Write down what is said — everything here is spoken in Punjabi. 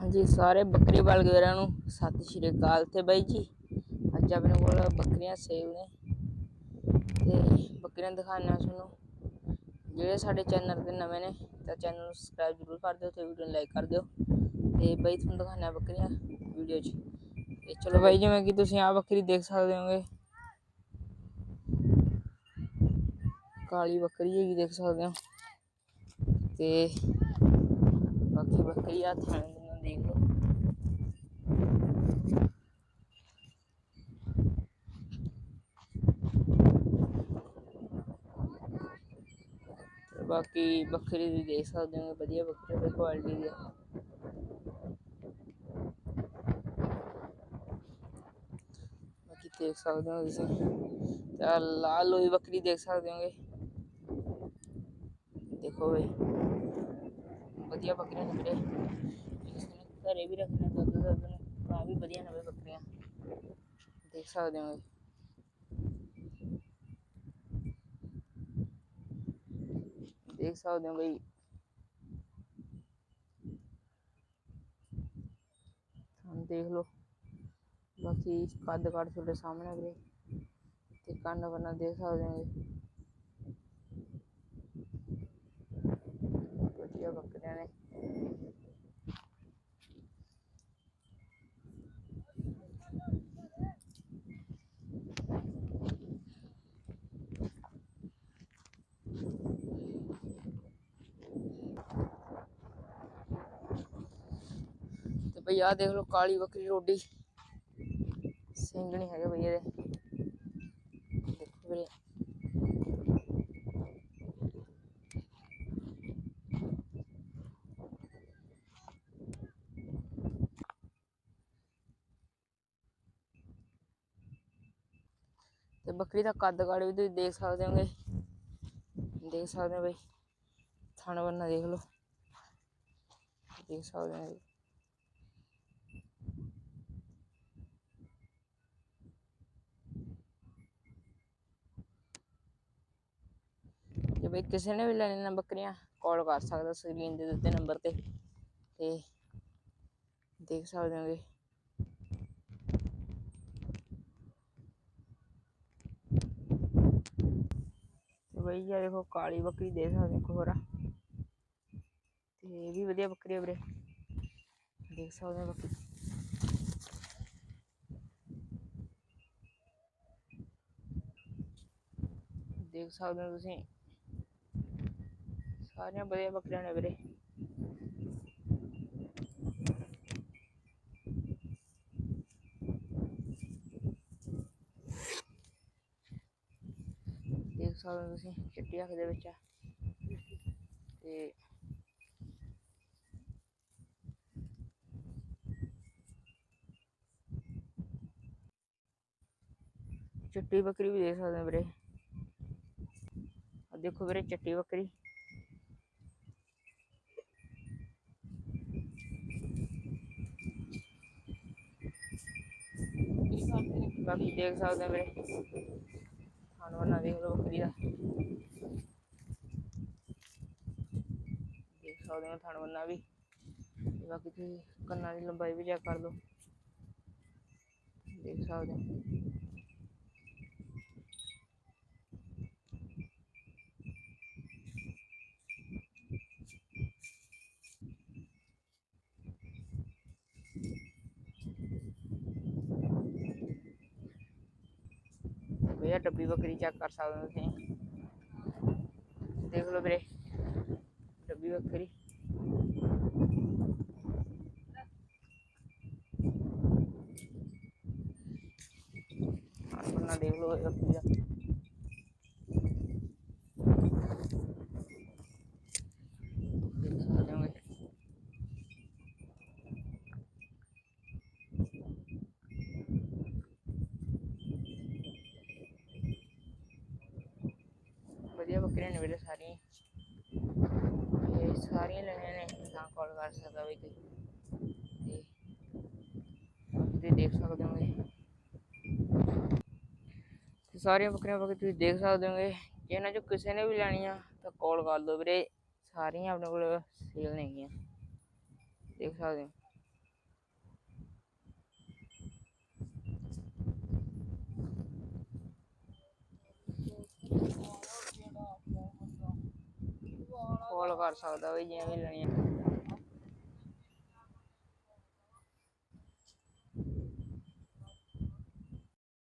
ਹਾਂਜੀ, ਸਾਰੇ ਬੱਕਰੀ ਬਲਗੇਰਾਂ ਨੂੰ ਸਤਿ ਸ਼੍ਰੀ ਅਕਾਲ ਤੇ ਬਾਈ ਜੀ। ਅੱਜ ਆਪਣੇ ਕੋਲ ਬੱਕਰੀਆਂ ਸੇਲ ਨੇ ਤੇ ਬੱਕਰੀਆਂ ਦਿਖਾਉਣਾ ਤੁਹਾਨੂੰ। ਜਿਹੜੇ ਸਾਡੇ ਚੈਨਲ ਤੇ ਨਵੇਂ ਨੇ ਤਾਂ ਚੈਨਲ ਨੂੰ ਸਬਸਕ੍ਰਾਈਬ ਜ਼ਰੂਰ ਕਰ ਦਿਓ ਤੇ ਵੀਡੀਓ ਨੂੰ ਲਾਈਕ ਕਰ ਦਿਓ। ਤੇ ਬਾਈ, ਤੁਹਾਨੂੰ ਦਿਖਾਉਣਾ ਬੱਕਰੀਆਂ ਵੀਡੀਓ 'ਚ। ਤੇ ਚਲੋ ਬਾਈ, ਜਿਵੇਂ ਕਿ ਤੁਸੀਂ ਆ ਬੱਕਰੀ ਦੇਖ ਸਕਦੇ ਹੋਗੇ। ਕਾਲੀ ਬੱਕਰੀ ਹੈਗੀ ਦੇਖ ਸਕਦੇ ਹੋ। ਤੇ ਬਾਕੀ ਬੱਕਰੀ ਆ ਥਾਣੇ देख लो। बाकी बकरी भी देख सकते हो बढ़िया बकरी की क्वालिटी है बाकी देख सकते हो जैसे लाल हुई बकरी देख सकते होंगे। देखो भाई बढ़िया बकरे निकले। ਘਰੇ ਵੀ ਰੱਖਣਾ ਦੁੱਧ ਦੁੱਧ ਨੂੰ ਤਾਂ ਵੀ ਵਧੀਆ ਨਵੇਂ ਬੱਕਰੀਆਂ ਦੇਖ ਸਕਦੇ ਹੋ ਦੇਖ ਸਕਦੇ ਹੋ ਬਈ ਹੁਣ ਦੇਖ ਲਓ ਬਾਕੀ ਕੱਦ ਕੱਦ ਤੁਹਾਡੇ ਸਾਹਮਣੇ ਵੀਰੇ ਤੇ ਕੰਨ ਬੰਨਾ ਦੇਖ ਸਕਦੇ ਹੋ ਵਧੀਆ ਬੱਕਰੀਆਂ ਨੇ ਤੇ ਭਈ ਆਹ ਦੇਖ ਲਓ ਕਾਲੀ ਬੱਕਰੀ ਰੋਡੀ ਸਿੰਘ ਨਹੀਂ ਹੈਗੇ ਭਈ ਇਹਦੇ ਦੇਖੋ ਵੀਰੇ ਤੇ ਬੱਕਰੀ ਦਾ ਕੱਦ ਕਾੜ ਵੀ ਤੁਸੀਂ ਦੇਖ ਸਕਦੇ ਹੋਗੇ ਦੇਖ ਸਕਦੇ ਹੋ ਬਈ ਥਣ ਬੰਨਾ ਦੇਖ ਲਓ ਦੇਖ ਸਕਦੇ ਹੋ ਜੀ। ਬਈ ਕਿਸੇ ਨੇ ਵੀ ਲੈਣੀਆਂ ਬੱਕਰੀਆਂ ਕਾਲ ਕਰ ਸਕਦਾ ਸਕਰੀਨ ਦੇ ਦਿੱਤੇ ਨੰਬਰ ਤੇ ਤੇ ਦੇਖ ਸਕਦੇ ਹੋਗੇ। ਤੇ ਬਈ ਇਹ ਦੇਖੋ ਕਾਲੀ ਬੱਕਰੀ ਦੇਖ ਸਕਦੇ ਹੋ ਖੋਰਾ ਤੇ ਇਹ ਵੀ ਵਧੀਆ ਬੱਕਰੀ ਆ ਵੀਰੇ। ਦੇਖ ਸਕਦੇ ਹੋ ਬੱਕਰੀ। ਦੇਖ ਸਕਦੇ ਹੋ ਤੁਸੀਂ। सारे बढ़िया बकरिया ने बड़े देख सकते हो चट्टी अख दे बकरी भी देख सकते बरे देखो बरे चिट्टी बकरी ਬਾਕੀ ਦੇਖ ਸਕਦੇ ਹੋ ਵੀਰੇ ਖਾਣ ਵਾਲਾ ਦੇਖ ਲਓ ਬੱਕਰੀ ਦਾ ਦੇਖ ਸਕਦੇ ਹੋ ਥਣ ਬੰਨਾ ਵੀ। ਬਾਕੀ ਤੁਸੀਂ ਕੰਨਾਂ ਦੀ ਲੰਬਾਈ ਵੀ ਚੈੱਕ ਕਰ ਲਓ। ਦੇਖ ਸਕਦੇ ਹੋ। ਭਈਆ ਡੱਬੀ ਬੱਕਰੀ ਚੈੱਕ ਕਰ ਸਕਦੇ ਹੋ ਤੁਸੀਂ। ਦੇਖ ਲਓ ਵੀਰੇ, ਡੱਬੀ ਬੱਕਰੀ। ਆਪਣਾ ਦੇਖ ਲਓ ਬੱਕਰੀ ਦਾ ਦੇਖ ਸਕਦੇ ਹੋਗੇ ਵਧੀਆ ਬੱਕਰੀਆਂ ਨੇ ਵੀਰੇ ਸਾਰੀਆਂ ਤੇ ਸਾਰੀਆਂ ਲੈਣੀਆਂ ਨੇ ਤਾਂ ਕਾਲ ਕਰ ਸਕਦਾ ਵੀ ਕੋਈ। ਤੇ ਤੁਸੀਂ ਦੇਖ ਸਕਦੇ ਹੋਗੇ। ਤੇ ਸਾਰੀਆਂ ਬੱਕਰੀਆਂ ਬਾਕੀ ਤੁਸੀਂ ਦੇਖ ਸਕਦੇ ਹੋਗੇ ਜੇ ਇਹਨਾਂ ਚੋਂ ਕਿਸੇ ਨੇ ਵੀ ਲੈਣੀਆਂ, ਤਾਂ ਕਾਲ ਕਰ ਦਿਓ ਵੀਰੇ। ਸਾਰੀਆਂ ਆਪਣੇ ਕੋਲ ਸੇਲ ਨੇਗੀਆਂ ਦੇਖ ਸਕਦੇ ਹੋ। ਕਾਲ ਕਰ ਸਕਦਾ ਬਈ ਜਿਵੇਂ ਵੀ ਲੈਣੀਆਂ